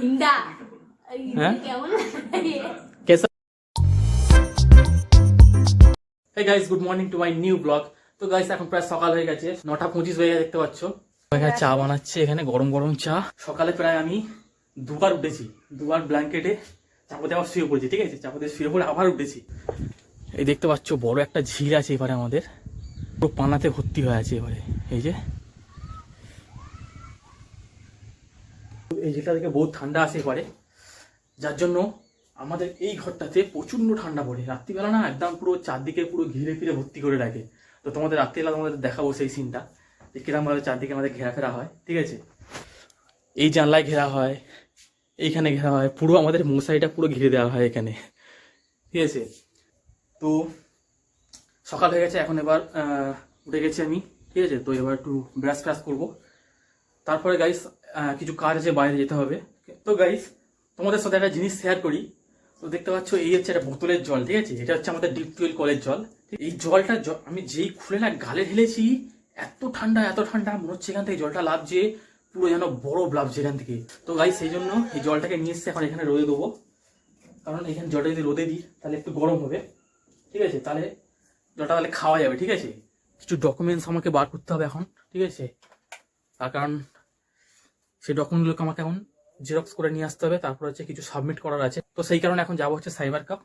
হিন্দা? কেমন? Hey guys good morning to my new blog তো guys এখন প্রায় সকাল হয়ে গেছে। নটা পঁচিশ হয়ে গেছে দেখতে পাচ্ছ? এখানে চা বানাচ্ছে এখানে গরম গরম চা। সকালে প্রায় আমি দুবার উঠেছি। দুবার ব্ল্যাঙ্কেটে চাপাতে আবার শুয়ে পড়েছি ঠিক আছে? চাপাতে শুয়ে পড়ে আবার উঠেছি। এই দেখতে পাচ্ছ বড় একটা ঝিল আছে এবারে আমাদের। পুরো পানাতে ভর্তি হয়ে আছে এবারে। এই যে এই ঝিলটা থেকে বহুত ঠান্ডা আসে এবারে। যার জন্য আমাদের এই ঘরটাতে প্রচণ্ড ঠান্ডা পড়ে। রাত্রিবেলা না একদম পুরো চারদিকে পুরো ঘিরে ফিরে ভর্তি করে রাখে। তো তোমাদের রাত্রিবেলা তোমাদের দেখাবো সেই সিনটা যে কিরম ভাবে চারদিকে আমাদের ঘেরা ফেরা হয়, ঠিক আছে? এই জানলায় ঘেরা হয়, এইখানে ঘেরা হয়, পুরো আমাদের মশারিটা পুরো ঘিরে দেওয়া হয় এখানে। ঠিক আছে? তো সকাল হয়ে গেছে, এখন এবার উঠে গেছি আমি, ঠিক আছে? তো এবার একটু ব্রাশ ফ্রাশ করব। তারপরে গাইস কিছু কাজ আছে বাইরে যেতে হবে। তো গাইস তোমাদের সাথে একটা জিনিস শেয়ার করি। তো দেখতে পাচ্ছ, এই হচ্ছে একটা বোতলের জল, ঠিক আছে? এটা হচ্ছে আমাদের ডিপ টুয়েল কলের জল। এই জলটা আমি যেই খুলে না গালে ঢেলেছি, এত ঠান্ডা এত ঠান্ডা, মনে হচ্ছে এখান থেকে জলটা লাভছে পুরো যেন বরফ লাভছে এখান থেকে। তো গাইস সেই জন্য এই জলটাকে নিয়ে এসে এখন এখানে রোদে দেবো। কারণ এখানে জলটা যদি রোদে দিই, তাহলে একটু গরম হবে। ঠিক আছে? তাহলে জলটা তাহলে খাওয়া যাবে, ঠিক আছে? কিছু ডকুমেন্টস আমাকে বার করতে হবে এখন, ঠিক আছে? তার কারণ সেই ডকুমেন্টগুলোকে আমাকে এখন জেরক্স করে নিয়ে আসতে হবে। তারপর হচ্ছে কিছু সাবমিট করার আছে। তো সেই কারণে এখন যাব হচ্ছে সাইবার কাপ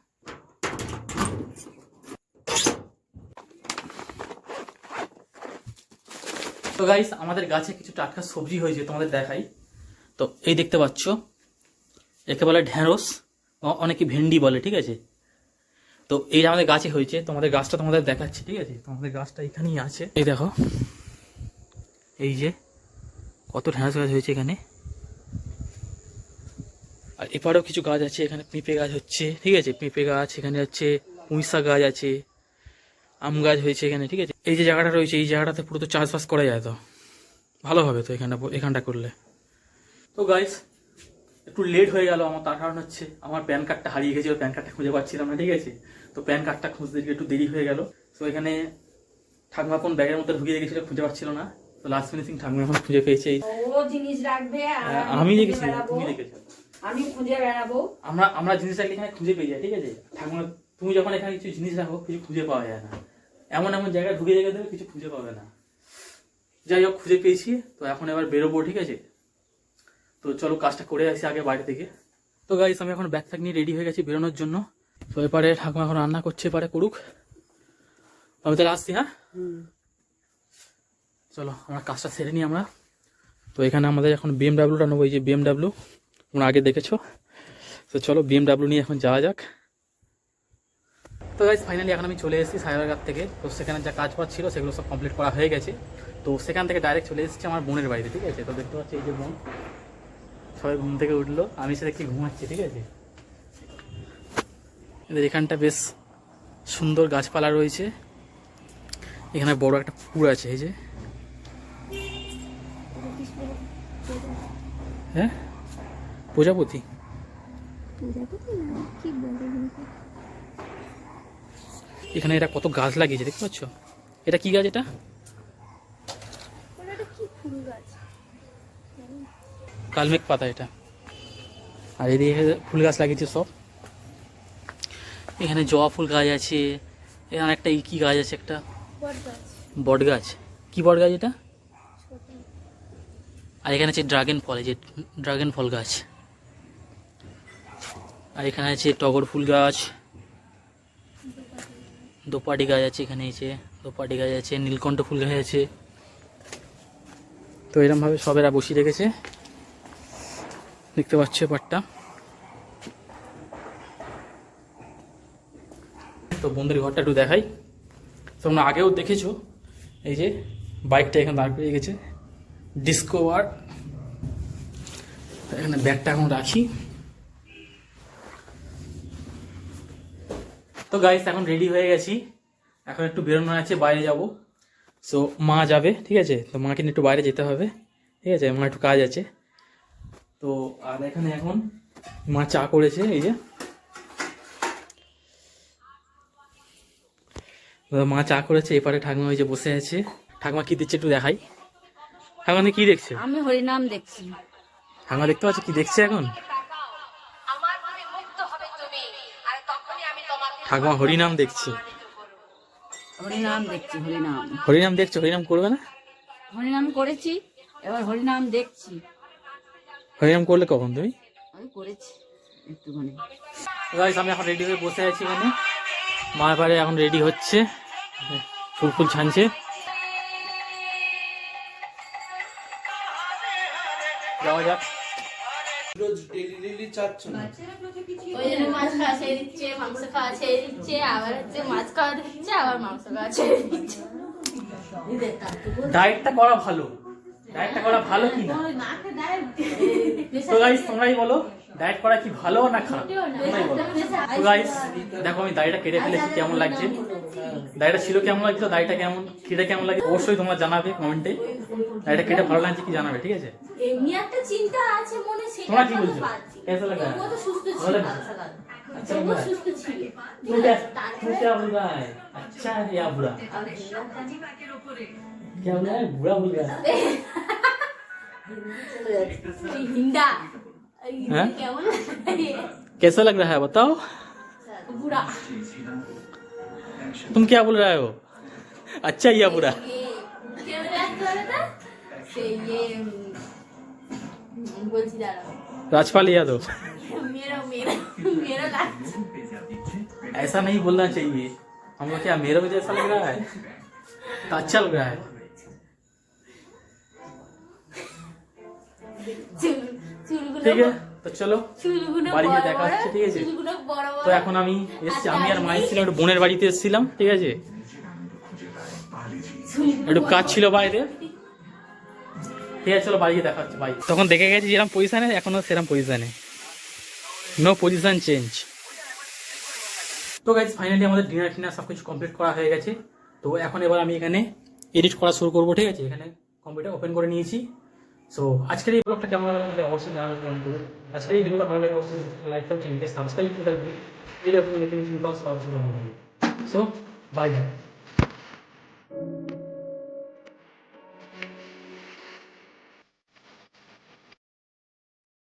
তো গাইস আমাদের গাছে কিছু টাটকা সবজি হয়েছে, তোমাদের দেখাই। তো এই দেখতে পাচ্ছ, একে বলে ঢেঁড়স অ- অনেকে ভেন্ডি বলে, ঠিক আছে? তো এই আমাদের গাছে হয়েছে, তোমাদের গাছটা তোমাদের দেখাচ্ছি, ঠিক আছে? তোমাদের গাছটা এখানেই আছে। এই দেখো, এই যে কত ঢেঁড়স গাছ হয়েছে এখানে? আর এপারেও কিছু গাছ আছে, এখানে পেঁপে গাছ হচ্ছে, ঠিক আছে? পেঁপে গাছ, এখানে হচ্ছে পুঁইশা গাছ আছে, আম গাছ হয়েছে এখানে, ঠিক আছে? এই যে জায়গাটা রয়েছে, এই জায়গাটাতে পুরো তো চাষবাস করা যায় তো? ভালো হবে তো এখানটা এখানটা করলে। তো গাইস একটু লেট হয়ে গেল, আমার তার কারণ হচ্ছে আমার প্যান কার্ডটা হারিয়ে গেছিল প্যান কার্ডটা খুঁজে পাচ্ছিলাম না, ঠিক আছে? তো প্যান কার্ডটা খুঁজতে একটু দেরি হয়ে গেল। তো এখানে ঠাকুমা কোন ব্যাগের মধ্যে ঢুকিয়ে রেখেছিল, খুঁজে পাচ্ছিল না। তো লাস্ট ফিনিশিং ঠাকুমা এখন খুঁজে পেয়েছে এই ও জিনিস রাখবে হ্যাঁ, আমি দেখেছি তুমি দেখেছ। আমি খুঁজে বেড়াবো। আমরা আমরা জিনিস রাখলে এখানে খুঁজে পেয়ে যাই ঠিক আছে? ঠাকুমা তুমি যখন এখানে কিছু জিনিস রাখো কিছু খুঁজে পাওয়া যায় না। এমন এমন জায়গায় ঢুকে জায়গা দেবে কিছু খুঁজে পাবে না। যাই হোক খুঁজে পেয়েছি। তো এখন এবার বেরোবো ঠিক আছে? তো চলো কাজটা করে আসি আগে বাইরে থেকে। তো গাইস আমি এখন ব্যাগ ফ্যাগ নিয়ে রেডি হয়ে গেছি বেরোনোর জন্য। তো এবারে ঠাকুমা এখন রান্না করছে এবারে করুক। আমি তাহলে আসছি হ্যাঁ? চলো, আমরা কাজটা সেরে নিই আমরা। তো এখানে আমাদের এখন বিএমডাব্লিউটা নেব, এই যে বিএমডাব্লিউ তোমরা আগে দেখেছ। তো চলো বিএমডাব্লিউ নিয়ে এখন যাওয়া যাক। তো গাইজ ফাইনালি এখন আমি চলে এসেছি সাইবারঘাট থেকে। তো সেখানে যা কাজ বাজ ছিল, সেগুলো সব কমপ্লিট করা হয়ে গেছে। তো সেখান থেকে ডাইরেক্ট চলে এসেছি আমার বোনের বাড়িতে, ঠিক আছে? তো দেখতে পাচ্ছি, এই যে বোন। সবাই ঘুম থেকে উঠল। আমি সে দেখছি ঘুমাচ্ছি, ঠিক আছে? এদের এখানটা বেশ সুন্দর গাছপালা রয়েছে। এখানে বড় একটা পুকুর আছে, এই যে। হ্যাঁ? প্রজাপতি? এখানে এটা কত গাছ লাগিয়েছে দেখতে পাচ্ছ? এটা কি গাছ এটা? কালমেঘ পাতা এটা। আর এদিকে ফুল গাছ লাগিয়েছে সব। এখানে জবা ফুল গাছ আছে এখানে একটা কি গাছ আছে একটা। বট গাছ। কি বট গাছ এটা? আর এখানে আছে ড্রাগন ফল, এই যে ড্রাগন ফল গাছ। আর এখানে আছে টগর ফুল গাছ। দোপাটি গাছ আছে এখানে আছে দোপাটি গাছ আছে, নীলকণ্ঠ ফুল গাছ আছে। তো এরমভাবে সবেরা বসিয়ে রেখেছে। দেখতে পাচ্ছ পাটটা তো বন্ধুর ঘরটা একটু দেখাই। তোমরা আগেও দেখেছ, এই যে বাইকটা এখানে দাঁড় করে গেছে ডিসকোভার এখানে ব্যাগটা এখন রাখি। তো গাইস এখন রেডি হয়ে গেছি। এখন একটু বেরোনো আছে, বাইরে যাব। সো মা যাবে, ঠিক আছে? তো মাকে নিয়ে একটু বাইরে যেতে হবে, ঠিক আছে? মা একটু কাজ আছে। তো, আর এখানে এখন মা চা করেছে, এই যে। মা চা করেছে, এপারে ঠাকুমা ওই যে বসে আছে। ঠাকুমা কি দিচ্ছে একটু দেখাই। এখন কি দেখছে? আমি হরিনাম দেখছি। ঠাকুমা দেখতে পাচ্ছ? কি দেখছে এখন? আমার মনে মুক্ত হবে তুমি আর তখনই আমি তোমাকে ঠাকুমা হরিনাম দেখছে। হরিনাম দেখছি হরিনাম। হরিনাম দেখছ? হরিনাম করবে না? হরিনাম করেছি এবার হরিনাম দেখছি। হরিনাম করলে কখন তুমি? আমি করেছি একটুখানি। গাইস আমি এখন রেডি হয়ে বসে আছি এখানে। মা এবারে এখন রেডি হচ্ছে। ফুল ফুল ছানছে। যাওয়া যাক। রোজ ডেলি ডেলি চাচ্ছ না? ওই জন্য মাছ খাওয়া ছেড়ে দিচ্ছে মাংস খাওয়া ছেড়ে দিচ্ছে আবার হচ্ছে মাছ খাওয়া দিচ্ছে আবার মাংস খাওয়া ছেড়ে দিচ্ছে। ডায়েটটা করা ভালো। ডায়েটটা করা ভালো কি না? তো গাইস তোমরাই বলো ডায়েট করা কি ভালো না খারাপ? তো গাইস দেখো আমি দাড়িটা কেটে ফেলেছি কেমন লাগছে? দাড়িটা ছিল কেমন লাগছে দাড়িটা কেমন কেটে কেমন লাগে অবশ্যই তোমরা জানাবে কমেন্টে দাড়িটা কেটে ভালো লাগছে কি জানাবে ঠিক আছে এমনি একটা চিন্তা আছে মনে সেটা তোমরা কি ভালো বলছো? পাচ্ছি। कैसा लगा? তবুও তো সুস্থ ছিল ভালো লাগছে? কাল সকাল। अच्छा তবুও लग रहा है? সুস্থ ছিল तू क्या तू क्या बोल रहा है अच्छा है या बुरा क्या बोल रहा है बुरा बोल रहा है এই হিন্দা এই হিন্দা হ্যাঁ? কেমন লাগে? कैसा लग रहा है बताओ বুড়া तुम क्या बोल रहे हो? अच्छा या बुरा? राजपाल यादव। ऐसा नहीं बोलना चाहिए। हम लोग क्या मेरा मुझे ऐसा लग रहा है? तो अच्छा लग रहा है। ठीक है? তো চলো বাড়িতে দেখা হচ্ছে ঠিক আছে? তো এখন আমি এসছি আমি আর মায়ের ছিলাম একটু বোনের বাড়িতে এসেছিলাম ঠিক আছে? একটু কাজ ছিল বাইরে ঠিক আছে চলো বাড়িতে দেখা হচ্ছে বাই তখন দেখে গেছি যেরকম পজিশানে এখনও সেরকম পজিশানে নো পজিশান চেঞ্জ তো গাইজ ফাইনালি আমাদের ডিনার টিনার সব কিছু কমপ্লিট করা হয়ে গেছে। তো এখন এবার আমি এখানে এডিট করা শুরু করব ঠিক আছে? এখানে কম্পিউটার ওপেন করে নিয়েছি। সো আজকের এই ব্লগটা কেমন লাগল অবশ্যই জানাবেন কমেন্ট করে আজকের এই ভিডিওটা ভালো লাগে অবশ্যই লাইক করুন চ্যানেলকে সাবস্ক্রাইব করে রাখবেন। এই রকম নতুন পাওয়ার সো সো বাই